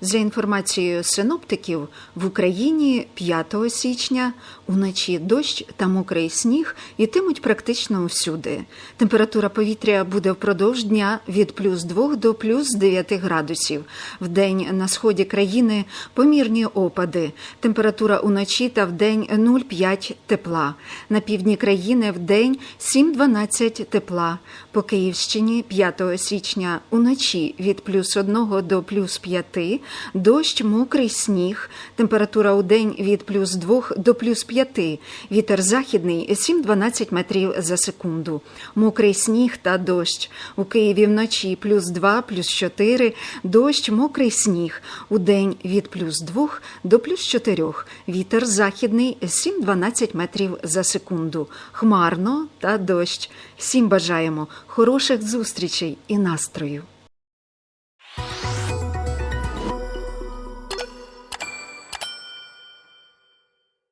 За інформацією синоптиків, в Україні 5 січня уночі дощ та мокрий сніг ітимуть практично всюди. Температура повітря буде впродовж дня від плюс 2 до плюс 9 градусів. Вдень на сході країни помірні опади. Температура уночі та вдень 0,5 тепла. На півдні країни вдень 7-12 тепла. По Київщині 5 січня уночі від плюс 1 до плюс 5, дощ, мокрий сніг, температура у день від плюс 2 до плюс 5, вітер західний 7-12 метрів за секунду, мокрий сніг та дощ. У Києві вночі плюс 2, плюс 4, дощ, мокрий сніг, у день від плюс 2 до плюс 4, вітер західний 7-12 метрів за секунду, хмарно та дощ. Всім бажаємо хороших зустрічей і настрою.